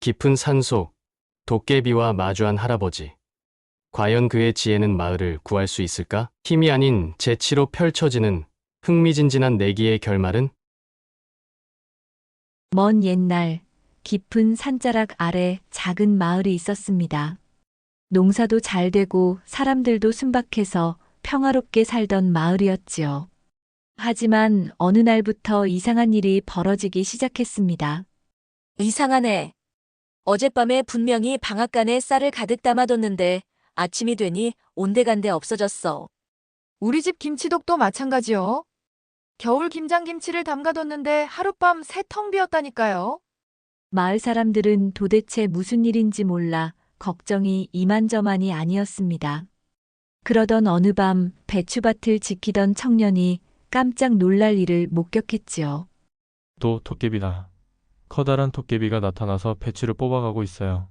깊은 산속 도깨비와 마주한 할아버지. 과연 그의 지혜는 마을을 구할 수 있을까? 힘이 아닌 재치로 펼쳐지는 흥미진진한 내기의 결말은 먼 옛날 깊은 산자락 아래 작은 마을이 있었습니다. 농사도 잘 되고 사람들도 순박해서 평화롭게 살던 마을이었지요. 하지만 어느 날부터 이상한 일이 벌어지기 시작했습니다. 이상하네. 어젯밤에 분명히 방앗간에 쌀을 가득 담아뒀는데 아침이 되니 온데간데 없어졌어. 우리 집 김치독도 마찬가지요. 겨울 김장김치를 담가뒀는데 하룻밤 새 텅 비었다니까요. 마을 사람들은 도대체 무슨 일인지 몰라 걱정이 이만저만이 아니었습니다. 그러던 어느 밤 배추밭을 지키던 청년이 깜짝 놀랄 일을 목격했지요. 또 토깨비다. 커다란 토깨비가 나타나서 배추를 뽑아가고 있어요.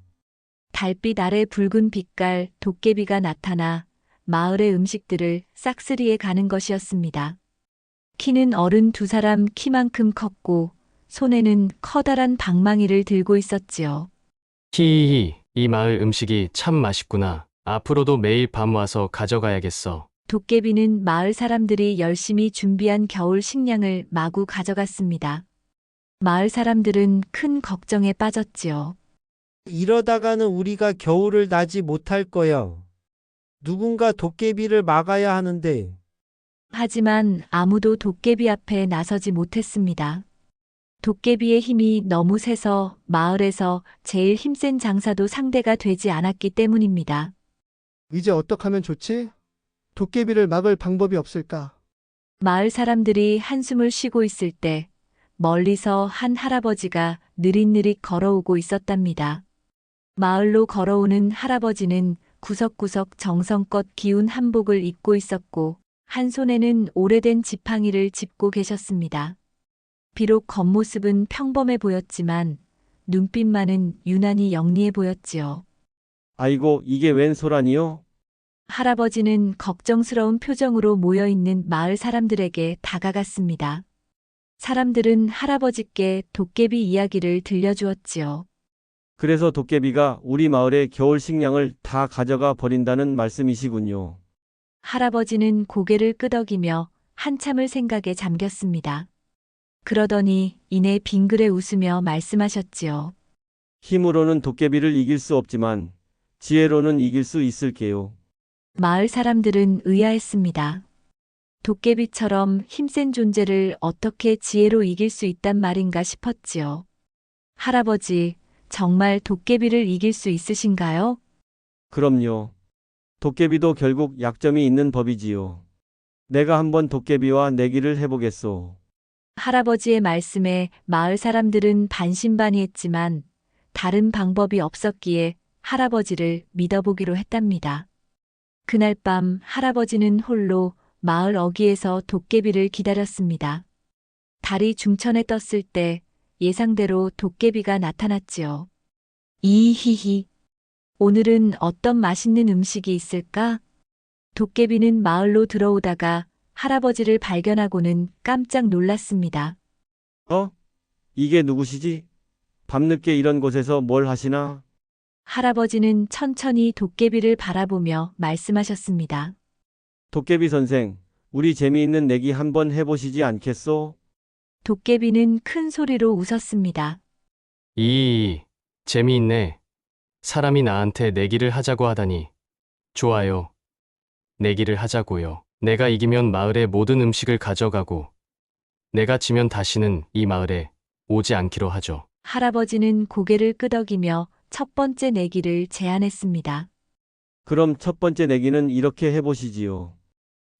달빛 아래 붉은 빛깔 도깨비가 나타나 마을의 음식들을 싹쓸이해 가는 것이었습니다. 키는 어른 두 사람 키만큼 컸고 손에는 커다란 방망이를 들고 있었지요. 히히히 이 마을 음식이 참 맛있구나. 앞으로도 매일 밤 와서 가져가야겠어. 도깨비는 마을 사람들이 열심히 준비한 겨울 식량을 마구 가져갔습니다. 마을 사람들은 큰 걱정에 빠졌지요. 이러다가는 우리가 겨울을 나지 못할 거야. 누군가 도깨비를 막아야 하는데 하지만 아무도 도깨비 앞에 나서지 못했습니다. 도깨비의 힘이 너무 세서 마을에서 제일 힘센 장사도 상대가 되지 않았기 때문입니다. 이제 어떡하면 좋지? 도깨비를 막을 방법이 없을까? 마을 사람들이 한숨을 쉬고 있을 때 멀리서 한 할아버지가 느릿느릿 걸어오고 있었답니다. 마을로 걸어오는 할아버지는 구석구석 정성껏 기운 한복을 입고 있었고 한 손에는 오래된 지팡이를 짚고 계셨습니다. 비록 겉모습은 평범해 보였지만 눈빛만은 유난히 영리해 보였지요. 아이고 이게 웬 소란이요? 할아버지는 걱정스러운 표정으로 모여있는 마을 사람들에게 다가갔습니다. 사람들은 할아버지께 도깨비 이야기를 들려주었지요. 그래서 도깨비가 우리 마을의 겨울 식량을 다 가져가 버린다는 말씀이시군요. 할아버지는 고개를 끄덕이며 한참을 생각에 잠겼습니다. 그러더니 이내 빙그레 웃으며 말씀하셨지요. 힘으로는 도깨비를 이길 수 없지만 지혜로는 이길 수 있을게요. 마을 사람들은 의아했습니다. 도깨비처럼 힘센 존재를 어떻게 지혜로 이길 수 있단 말인가 싶었지요. 할아버지, 정말 도깨비를 이길 수 있으신가요? 그럼요. 도깨비도 결국 약점이 있는 법이지요. 내가 한번 도깨비와 내기를 해보겠소. 할아버지의 말씀에 마을 사람들은 반신반의했지만 다른 방법이 없었기에 할아버지를 믿어보기로 했답니다. 그날 밤 할아버지는 홀로 마을 어귀에서 도깨비를 기다렸습니다. 달이 중천에 떴을 때 예상대로 도깨비가 나타났지요. 이히히. 오늘은 어떤 맛있는 음식이 있을까? 도깨비는 마을로 들어오다가 할아버지를 발견하고는 깜짝 놀랐습니다. 어? 이게 누구시지? 밤늦게 이런 곳에서 뭘 하시나? 할아버지는 천천히 도깨비를 바라보며 말씀하셨습니다. 도깨비 선생, 우리 재미있는 내기 한번 해보시지 않겠소? 도깨비는 큰 소리로 웃었습니다. 이 재미있네. 사람이 나한테 내기를 하자고 하다니. 좋아요. 내기를 하자고요. 내가 이기면 마을의 모든 음식을 가져가고 내가 지면 다시는 이 마을에 오지 않기로 하죠. 할아버지는 고개를 끄덕이며 첫 번째 내기를 제안했습니다. 그럼 첫 번째 내기는 이렇게 해보시지요.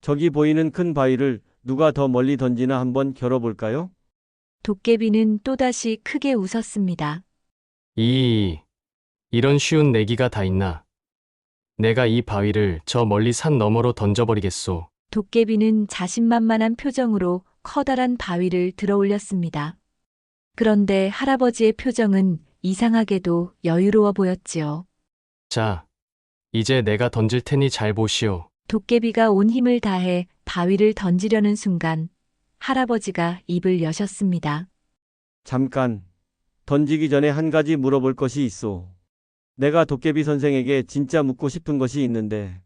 저기 보이는 큰 바위를 누가 더 멀리 던지나 한번 겨뤄볼까요? 도깨비는 또다시 크게 웃었습니다. 이 이런 쉬운 내기가 다 있나? 내가 이 바위를 저 멀리 산 너머로 던져버리겠소. 도깨비는 자신만만한 표정으로 커다란 바위를 들어 올렸습니다. 그런데 할아버지의 표정은 이상하게도 여유로워 보였지요. 자, 이제 내가 던질 테니 잘 보시오. 도깨비가 온 힘을 다해 바위를 던지려는 순간 할아버지가 입을 여셨습니다. 잠깐. 던지기 전에 한 가지 물어볼 것이 있어. 내가 도깨비 선생에게 진짜 묻고 싶은 것이 있는데,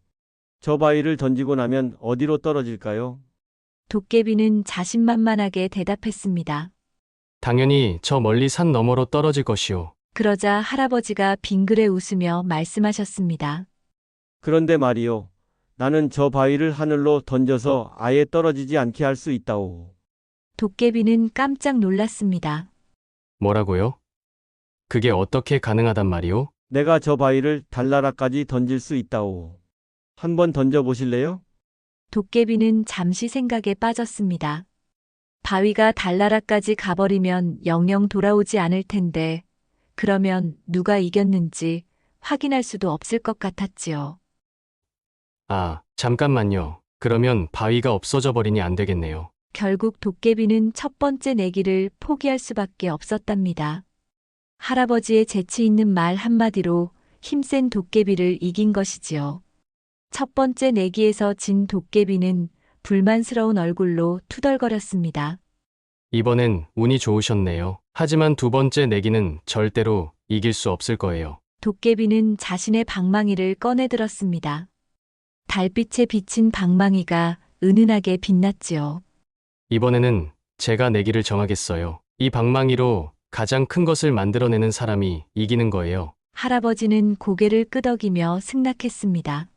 저 바위를 던지고 나면 어디로 떨어질까요? 도깨비는 자신만만하게 대답했습니다. 당연히 저 멀리 산 너머로 떨어질 것이오. 그러자 할아버지가 빙그레 웃으며 말씀하셨습니다. 그런데 말이요. 나는 저 바위를 하늘로 던져서 아예 떨어지지 않게 할 수 있다오. 도깨비는 깜짝 놀랐습니다. 뭐라고요? 그게 어떻게 가능하단 말이오? 내가 저 바위를 달나라까지 던질 수 있다오. 한번 던져보실래요? 도깨비는 잠시 생각에 빠졌습니다. 바위가 달나라까지 가버리면 영영 돌아오지 않을 텐데, 그러면 누가 이겼는지 확인할 수도 없을 것 같았지요. 아, 잠깐만요. 그러면 바위가 없어져 버리니 안 되겠네요. 결국 도깨비는 첫 번째 내기를 포기할 수밖에 없었답니다. 할아버지의 재치 있는 말 한마디로 힘센 도깨비를 이긴 것이지요. 첫 번째 내기에서 진 도깨비는 불만스러운 얼굴로 투덜거렸습니다. 이번엔 운이 좋으셨네요. 하지만 두 번째 내기는 절대로 이길 수 없을 거예요. 도깨비는 자신의 방망이를 꺼내 들었습니다. 달빛에 비친 방망이가 은은하게 빛났지요. 이번에는 제가 내기를 정하겠어요. 이 방망이로 가장 큰 것을 만들어내는 사람이 이기는 거예요. 할아버지는 고개를 끄덕이며 승낙했습니다.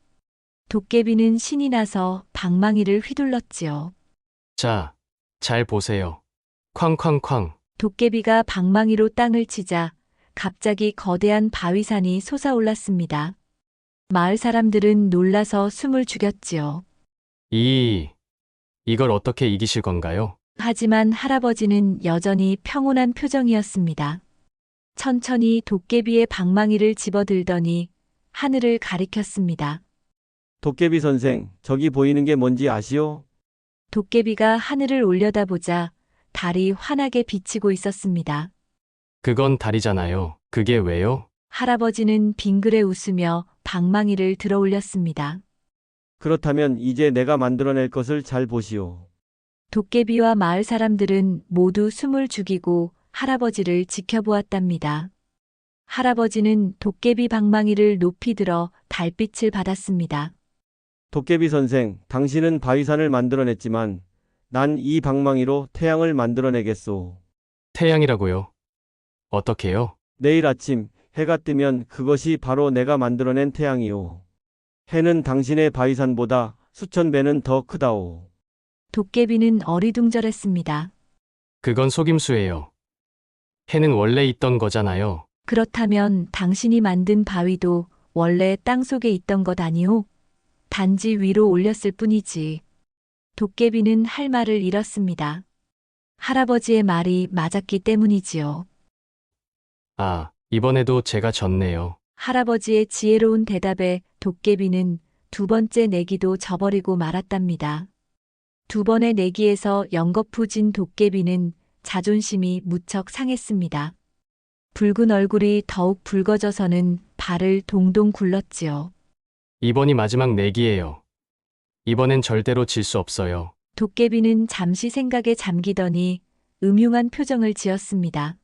도깨비는 신이 나서 방망이를 휘둘렀지요. 자, 잘 보세요. 쾅쾅쾅. 도깨비가 방망이로 땅을 치자 갑자기 거대한 바위산이 솟아올랐습니다. 마을 사람들은 놀라서 숨을 죽였지요. 이, 이걸 어떻게 이기실 건가요? 하지만 할아버지는 여전히 평온한 표정이었습니다. 천천히 도깨비의 방망이를 집어들더니 하늘을 가리켰습니다. 도깨비 선생, 저기 보이는 게 뭔지 아시오? 도깨비가 하늘을 올려다보자 달이 환하게 비치고 있었습니다. 그건 달이잖아요. 그게 왜요? 할아버지는 빙그레 웃으며 방망이를 들어 올렸습니다. 그렇다면 이제 내가 만들어낼 것을 잘 보시오. 도깨비와 마을 사람들은 모두 숨을 죽이고 할아버지를 지켜보았답니다. 할아버지는 도깨비 방망이를 높이 들어 달빛을 받았습니다. 도깨비 선생, 당신은 바위산을 만들어냈지만 난 이 방망이로 태양을 만들어내겠소. 태양이라고요. 어떻게요? 내일 아침 해가 뜨면 그것이 바로 내가 만들어낸 태양이오. 해는 당신의 바위산보다 수천 배는 더 크다오. 도깨비는 어리둥절했습니다. 그건 속임수예요. 해는 원래 있던 거잖아요. 그렇다면 당신이 만든 바위도 원래 땅 속에 있던 것 아니오? 단지 위로 올렸을 뿐이지. 도깨비는 할 말을 잃었습니다. 할아버지의 말이 맞았기 때문이지요. 아, 이번에도 제가 졌네요. 할아버지의 지혜로운 대답에 도깨비는 두 번째 내기도 져버리고 말았답니다. 두 번의 내기에서 연거푸진 도깨비는 자존심이 무척 상했습니다. 붉은 얼굴이 더욱 붉어져서는 발을 동동 굴렀지요. 이번이 마지막 내기예요. 이번엔 절대로 질 수 없어요. 도깨비는 잠시 생각에 잠기더니 음흉한 표정을 지었습니다.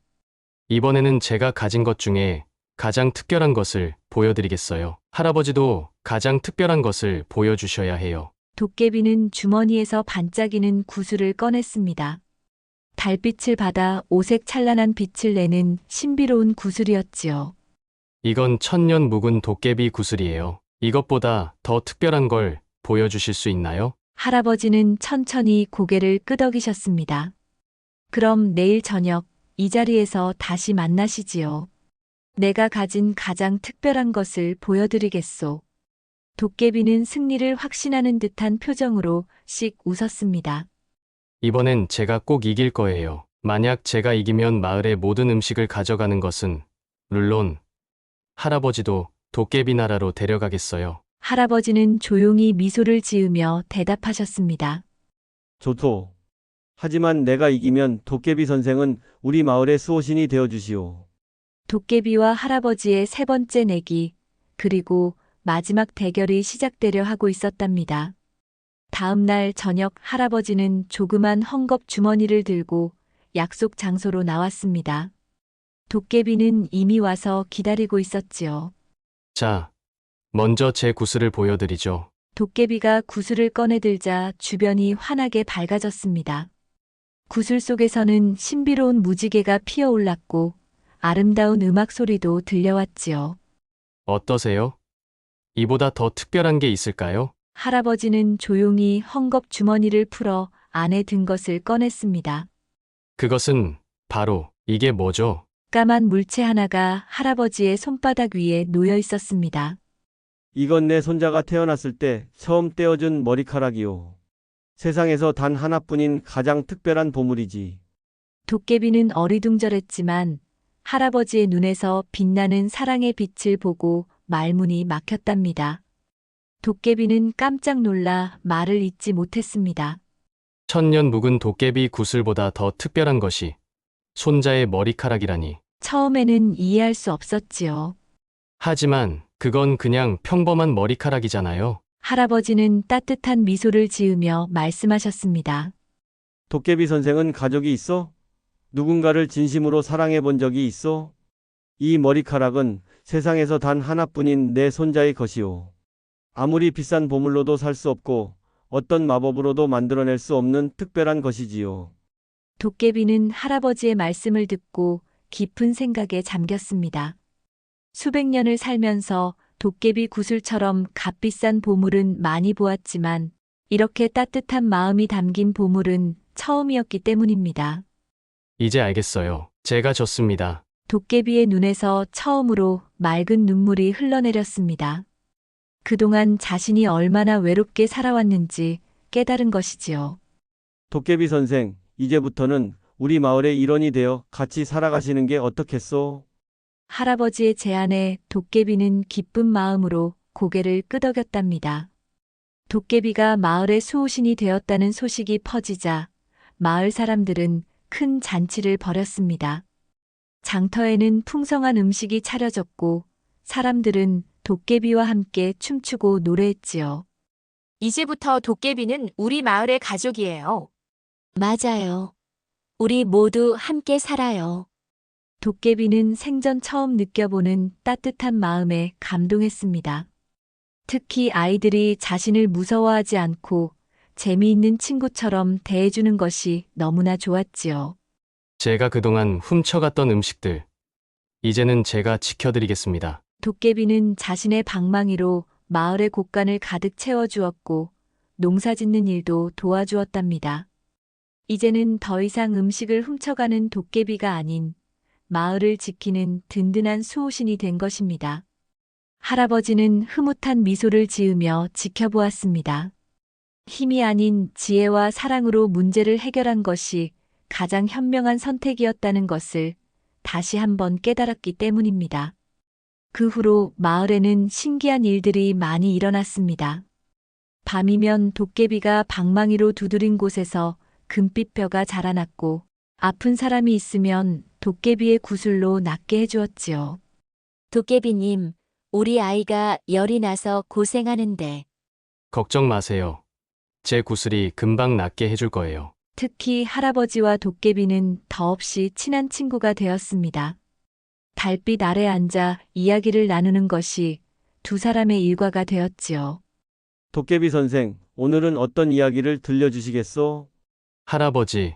이번에는 제가 가진 것 중에 가장 특별한 것을 보여드리겠어요. 할아버지도 가장 특별한 것을 보여주셔야 해요. 도깨비는 주머니에서 반짝이는 구슬을 꺼냈습니다. 달빛을 받아 오색 찬란한 빛을 내는 신비로운 구슬이었지요. 이건 천년 묵은 도깨비 구슬이에요. 이것보다 더 특별한 걸 보여주실 수 있나요? 할아버지는 천천히 고개를 끄덕이셨습니다. 그럼 내일 저녁 이 자리에서 다시 만나시지요. 내가 가진 가장 특별한 것을 보여드리겠소. 도깨비는 승리를 확신하는 듯한 표정으로 씩 웃었습니다. 이번엔 제가 꼭 이길 거예요. 만약 제가 이기면 마을의 모든 음식을 가져가는 것은 물론 할아버지도 도깨비 나라로 데려가겠어요. 할아버지는 조용히 미소를 지으며 대답하셨습니다. 좋소. 하지만 내가 이기면 도깨비 선생은 우리 마을의 수호신이 되어 주시오. 도깨비와 할아버지의 세 번째 내기, 그리고 마지막 대결이 시작되려 하고 있었답니다. 다음 날 저녁 할아버지는 조그만 헝겊 주머니를 들고 약속 장소로 나왔습니다. 도깨비는 이미 와서 기다리고 있었지요. 자, 먼저 제 구슬을 보여드리죠. 도깨비가 구슬을 꺼내들자 주변이 환하게 밝아졌습니다. 구슬 속에서는 신비로운 무지개가 피어올랐고 아름다운 음악 소리도 들려왔지요. 어떠세요? 이보다 더 특별한 게 있을까요? 할아버지는 조용히 헝겊 주머니를 풀어 안에 든 것을 꺼냈습니다. 그것은 바로 이게 뭐죠? 까만 물체 하나가 할아버지의 손바닥 위에 놓여 있었습니다. 이건 내 손자가 태어났을 때 처음 떼어준 머리카락이요. 세상에서 단 하나뿐인 가장 특별한 보물이지. 도깨비는 어리둥절했지만 할아버지의 눈에서 빛나는 사랑의 빛을 보고 말문이 막혔답니다. 도깨비는 깜짝 놀라 말을 잇지 못했습니다. 천년 묵은 도깨비 구슬보다 더 특별한 것이 손자의 머리카락이라니. 처음에는 이해할 수 없었지요. 하지만 그건 그냥 평범한 머리카락이잖아요. 할아버지는 따뜻한 미소를 지으며 말씀하셨습니다. 도깨비 선생은 가족이 있어? 누군가를 진심으로 사랑해 본 적이 있어? 이 머리카락은 세상에서 단 하나뿐인 내 손자의 것이오. 아무리 비싼 보물로도 살 수 없고 어떤 마법으로도 만들어낼 수 없는 특별한 것이지요. 도깨비는 할아버지의 말씀을 듣고 깊은 생각에 잠겼습니다. 수백 년을 살면서 도깨비 구슬처럼 값비싼 보물은 많이 보았지만 이렇게 따뜻한 마음이 담긴 보물은 처음이었기 때문입니다. 이제 알겠어요. 제가 졌습니다. 도깨비의 눈에서 처음으로 맑은 눈물이 흘러내렸습니다. 그동안 자신이 얼마나 외롭게 살아왔는지 깨달은 것이지요. 도깨비 선생, 이제부터는 우리 마을의 일원이 되어 같이 살아가시는 게 어떻겠소? 할아버지의 제안에 도깨비는 기쁜 마음으로 고개를 끄덕였답니다. 도깨비가 마을의 수호신이 되었다는 소식이 퍼지자 마을 사람들은 큰 잔치를 벌였습니다. 장터에는 풍성한 음식이 차려졌고 사람들은 도깨비와 함께 춤추고 노래했지요. 이제부터 도깨비는 우리 마을의 가족이에요. 맞아요. 우리 모두 함께 살아요. 도깨비는 생전 처음 느껴보는 따뜻한 마음에 감동했습니다. 특히 아이들이 자신을 무서워하지 않고 재미있는 친구처럼 대해주는 것이 너무나 좋았지요. 제가 그동안 훔쳐갔던 음식들. 이제는 제가 지켜드리겠습니다. 도깨비는 자신의 방망이로 마을의 곳간을 가득 채워주었고 농사 짓는 일도 도와주었답니다. 이제는 더 이상 음식을 훔쳐가는 도깨비가 아닌 마을을 지키는 든든한 수호신이 된 것입니다. 할아버지는 흐뭇한 미소를 지으며 지켜보았습니다. 힘이 아닌 지혜와 사랑으로 문제를 해결한 것이 가장 현명한 선택이었다는 것을 다시 한번 깨달았기 때문입니다. 그 후로 마을에는 신기한 일들이 많이 일어났습니다. 밤이면 도깨비가 방망이로 두드린 곳에서 금빛뼈가 자라났고 아픈 사람이 있으면 도깨비의 구슬로 낫게 해주었지요. 도깨비님, 우리 아이가 열이 나서 고생하는데 걱정 마세요. 제 구슬이 금방 낫게 해줄 거예요. 특히 할아버지와 도깨비는 더없이 친한 친구가 되었습니다. 달빛 아래 앉아 이야기를 나누는 것이 두 사람의 일과가 되었지요. 도깨비 선생, 오늘은 어떤 이야기를 들려주시겠소? 할아버지,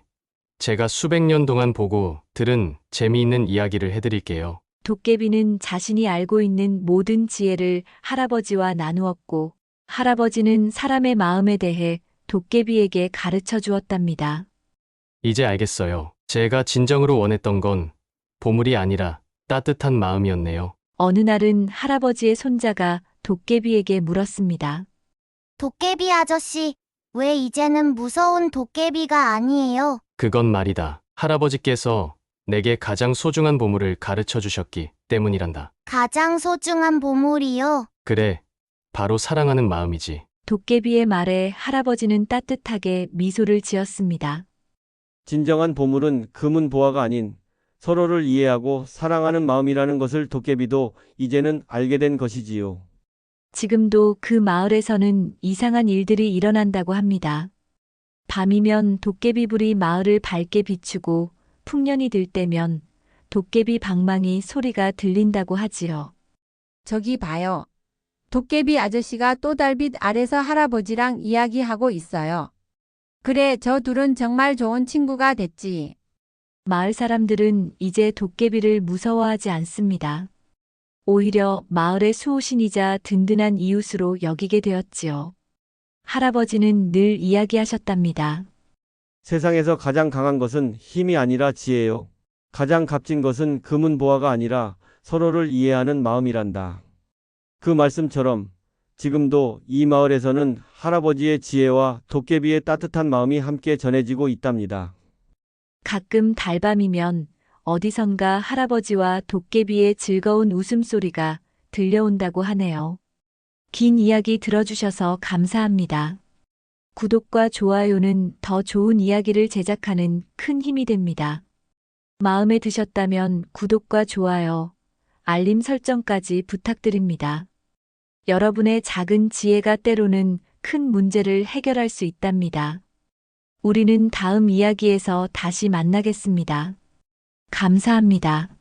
제가 수백 년 동안 보고 들은 재미있는 이야기를 해드릴게요. 도깨비는 자신이 알고 있는 모든 지혜를 할아버지와 나누었고, 할아버지는 사람의 마음에 대해 도깨비에게 가르쳐 주었답니다. 이제 알겠어요. 제가 진정으로 원했던 건 보물이 아니라 따뜻한 마음이었네요. 어느 날은 할아버지의 손자가 도깨비에게 물었습니다. 도깨비 아저씨, 왜 이제는 무서운 도깨비가 아니에요? 그건 말이다. 할아버지께서 내게 가장 소중한 보물을 가르쳐 주셨기 때문이란다. 가장 소중한 보물이요. 그래, 바로 사랑하는 마음이지. 도깨비의 말에 할아버지는 따뜻하게 미소를 지었습니다. 진정한 보물은 금은 보화가 아닌 서로를 이해하고 사랑하는 마음이라는 것을 도깨비도 이제는 알게 된 것이지요. 지금도 그 마을에서는 이상한 일들이 일어난다고 합니다. 밤이면 도깨비불이 마을을 밝게 비추고 풍년이 들 때면 도깨비 방망이 소리가 들린다고 하지요. 저기 봐요. 도깨비 아저씨가 또 달빛 아래서 할아버지랑 이야기하고 있어요. 그래, 저 둘은 정말 좋은 친구가 됐지. 마을 사람들은 이제 도깨비를 무서워하지 않습니다. 오히려 마을의 수호신이자 든든한 이웃으로 여기게 되었지요. 할아버지는 늘 이야기하셨답니다. 세상에서 가장 강한 것은 힘이 아니라 지혜요. 가장 값진 것은 금은 보화가 아니라 서로를 이해하는 마음이란다. 그 말씀처럼 지금도 이 마을에서는 할아버지의 지혜와 도깨비의 따뜻한 마음이 함께 전해지고 있답니다. 가끔 달밤이면 어디선가 할아버지와 도깨비의 즐거운 웃음소리가 들려온다고 하네요. 긴 이야기 들어주셔서 감사합니다. 구독과 좋아요는 더 좋은 이야기를 제작하는 큰 힘이 됩니다. 마음에 드셨다면 구독과 좋아요, 알림 설정까지 부탁드립니다. 여러분의 작은 지혜가 때로는 큰 문제를 해결할 수 있답니다. 우리는 다음 이야기에서 다시 만나겠습니다. 감사합니다.